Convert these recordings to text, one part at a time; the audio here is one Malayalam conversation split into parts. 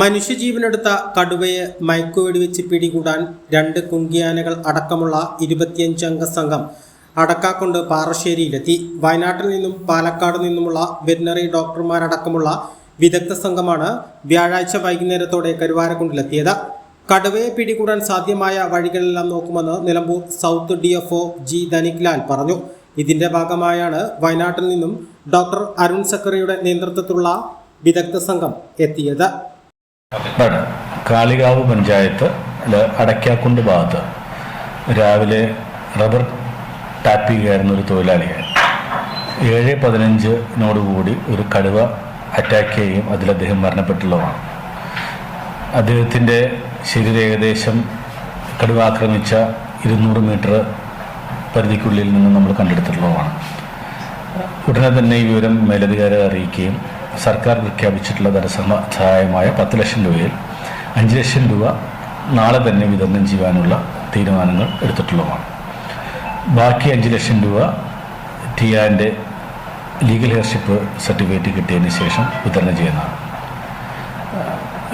മനുഷ്യജീവനെടുത്ത കടുവയെ മയക്കുവെടിവെച്ച് പിടികൂടാൻ രണ്ട് കുങ്കിയാനകൾ അടക്കമുള്ള ഇരുപത്തിയഞ്ചംഗ സംഘം അടക്കാക്കൊണ്ട് പാറശ്ശേരിയിലെത്തി. വയനാട്ടിൽ നിന്നും പാലക്കാട് നിന്നുമുള്ള വെറ്റിനറി ഡോക്ടർമാരടക്കമുള്ള വിദഗ്ധ സംഘമാണ് വ്യാഴാഴ്ച വൈകുന്നേരത്തോടെ കരുവാരക്കുണ്ടിലെത്തിയത്. കടുവയെ പിടികൂടാൻ സാധ്യമായ വഴികളെല്ലാം നോക്കുമെന്ന് Nilambur south D F O G Dhanik Lal പറഞ്ഞു. ഇതിന്റെ ഭാഗമായാണ് വയനാട്ടിൽ നിന്നും ഡോക്ടർ അരുൺ സക്കറിയുടെ നേതൃത്വത്തിലുള്ള വിദഗ്ധ സംഘം എത്തിയത്. കാളികാവ് പഞ്ചായത്ത് അടയ്ക്കാക്കുണ്ട് ഭാഗത്ത്. രാവിലെ റബ്ബർ ടാപ്പ് ചെയ്യുകയായിരുന്ന ഒരു തൊഴിലാളിയാണ് ഏഴ് പതിനഞ്ചിനോടുകൂടി ഒരു കടുവ അറ്റാക്ക് ചെയ്യും അതിൽ അദ്ദേഹം മരണപ്പെട്ടുള്ളതാണ്. അദ്ദേഹത്തിന്റെ ശരീരം ഏകദേശം കടുവ ആക്രമിച്ച ഇരുന്നൂറ് മീറ്റർ പരിധിക്കുള്ളിൽ നിന്ന് നമ്മൾ കണ്ടെടുത്തിട്ടുള്ളതാണ്. ഉടനെ തന്നെ ഈ വിവരം മേലധികാരികളെ അറിയിക്കുകയും സർക്കാർ പ്രഖ്യാപിച്ചിട്ടുള്ള ധനസഹായമായ സഹായമായ പത്ത് ലക്ഷം രൂപയിൽ അഞ്ച് ലക്ഷം രൂപ നാളെ തന്നെ വിതരണം ചെയ്യാനുള്ള തീരുമാനങ്ങൾ എടുത്തിട്ടുള്ളതാണ്. ബാക്കി അഞ്ച് ലക്ഷം രൂപ ടിയാന്റെ ലീഗൽ ഹെയർഷിപ്പ് സർട്ടിഫിക്കറ്റ് കിട്ടിയതിന് ശേഷം വിതരണം ചെയ്യുന്നതാണ്.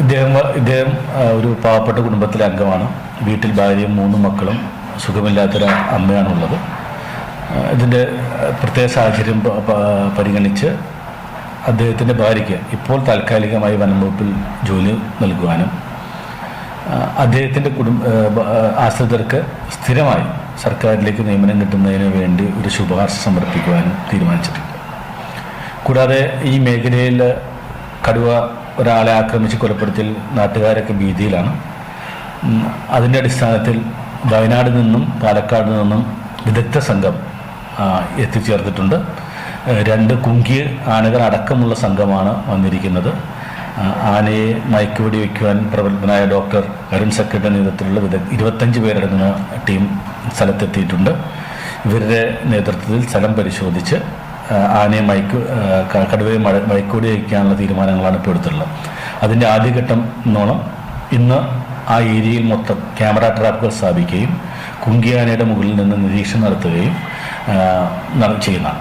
ഇദ്ദേഹം ഇദ്ദേഹം ഒരു പാവപ്പെട്ട കുടുംബത്തിലെ അംഗമാണ്. വീട്ടിൽ ഭാര്യയും മൂന്ന് മക്കളും സുഖമില്ലാത്തൊരു അമ്മയാണുള്ളത്. ഇതിന്റെ പ്രത്യേക സാഹചര്യം പരിഗണിച്ച് അദ്ദേഹത്തിന്റെ ഭാര്യയ്ക്ക് ഇപ്പോൾ താൽക്കാലികമായി വനംവകുപ്പിൽ ജോലി നൽകുവാനും അദ്ദേഹത്തിന്റെ കുടുംബ ആശ്രിതർക്ക് സ്ഥിരമായി സർക്കാരിലേക്ക് നിയമനം കിട്ടുന്നതിന് വേണ്ടി ഒരു ശുപാർശ സമർപ്പിക്കുവാനും തീരുമാനിച്ചിട്ടുണ്ട്. കൂടാതെ ഈ മേഖലയിൽ കടുവ ഒരാളെ ആക്രമിച്ച് കൊലപ്പെടുത്തിൽ നാട്ടുകാരൊക്കെ ഭീതിയിലാണ്. അതിന്റെ അടിസ്ഥാനത്തിൽ വയനാട് നിന്നും പാലക്കാട് നിന്നും വിദഗ്ധ സംഘം എത്തിച്ചേർത്തിട്ടുണ്ട്. രണ്ട് കുങ്കിയ ആനകൾ അടക്കമുള്ള സംഘമാണ് വന്നിരിക്കുന്നത്. ആനയെ മയക്കുവെടി വയ്ക്കുവാൻ പ്രവർത്തനായ ഡോക്ടർ അരുൺ സെക്രട്ടറി നേതൃത്വത്തിലുള്ള വിദഗ്ധ ഇരുപത്തഞ്ച് പേരടങ്ങുന്ന ടീം സ്ഥലത്തെത്തിയിട്ടുണ്ട്. ഇവരുടെ നേതൃത്വത്തിൽ സ്ഥലം പരിശോധിച്ച് ആനയെ മയക്കു കടുവയെ മഴ മയക്കുവെടി വയ്ക്കാനുള്ള തീരുമാനങ്ങളാണ് ഇപ്പോൾ എടുത്തിട്ടുള്ളത്. അതിന്റെ ആദ്യഘട്ടം എന്നോണം ഇന്ന് ആ ഏരിയയിൽ മൊത്തം ക്യാമറ ട്രാപ്പുകൾ സ്ഥാപിക്കുകയും കുങ്കിയാനയുടെ മുകളിൽ നിന്ന് നിരീക്ഷണം നടത്തുകയും ചെയ്യുന്നതാണ്.